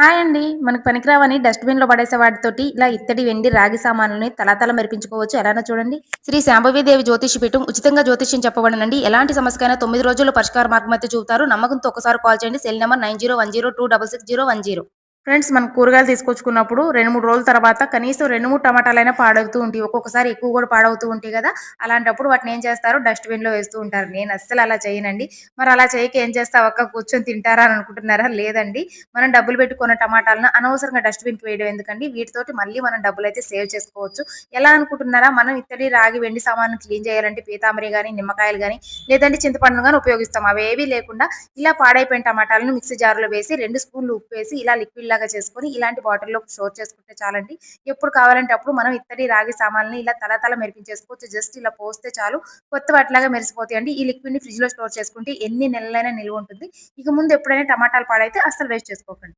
Hi అండి. మనకు పనికిరావని డస్ట్‌బిన్‌లో పడేసే వాటితోటి ఇలా ఇత్తడి, వెండి, రాగి సామాన్లని తలాతల మెరిపించుకోవచ్చు. ఎలానో చూడండి. శ్రీ శాంభవీదేవి జ్యోతిష్య పీఠం ఉచితంగా జ్యోతిష్యం చెప్పబడనండి. ఎలాంటి సమస్యకైనా తొమ్మిది రోజుల్లో పరిష్కార మార్గం అయితే చూపుతారు. నమ్మకంతో ఒకసారి కాల్ చేయండి. Cell number 9010266010. ఫ్రెండ్స్ మనం కూరగాయలు తీసుకొచ్చుకున్నప్పుడు 2, 3 రోజుల తర్వాత కనీసం 2, 3 టమాటాలైనా పాడవుతూ ఉంటాయి. ఒక్కొక్కసారి ఎక్కువ కూడా పాడవుతూ ఉంటాయి కదా! అలాంటప్పుడు వాటిని ఏం చేస్తారు డస్ట్‌బిన్‌లో వేస్తూ ఉంటారు. నేను అస్సలు అలా చేయనండి. మరి అలా చేయక ఏం చేస్తావు ఒక్క కూర్చొని తింటారా అని అనుకుంటున్నారా? లేదండి. మనం డబ్బులు పెట్టుకున్న టమాటాలను అనవసరంగా డస్ట్‌బిన్‌కి వేయడం ఎందుకండి? వీటితోటి మళ్ళీ మనం డబ్బులైతే సేవ్ చేసుకోవచ్చు. ఎలా అనుకుంటున్నారా? మనం ఇత్తడి, రాగి, వెండి సామాన్లు క్లీన్ చేయాలంటే పీతాంబరి కానీ నిమ్మకాయలు కానీ లేదంటే చింతపండును కానీ ఉపయోగిస్తాం. అవేవి లేకుండా ఇలా పాడైపోయిన టమాటాలను మిక్సీ జార్‌లో వేసి రెండు స్పూన్లు ఉప్పేసి ఇలా లిక్విడ్ లాగా చేసుకొని ఇలాంటి బాటిల్‌లో స్టోర్ చేసుకుంటే చాలండి. ఎప్పుడు కావాలంటే అప్పుడు మనం ఇత్తడి, రాగి సామాన్లని ఇలా తళతళ మెరిపించేసుకోవచ్చు. జస్ట్ ఇలా పోస్తే చాలు కొత్త వాటిలాగా మెరిసిపోతాయండి. ఈ లిక్విడ్‌ని ఫ్రిడ్జ్‌లో స్టోర్ చేసుకుంటే ఎన్ని నెలలైనా నిల్వ ఉంటుంది. ఇక ముందు ఎప్పుడైనా టమాటాలు పాడైతే అస్సలు వేస్ట్ చేసుకోకండి.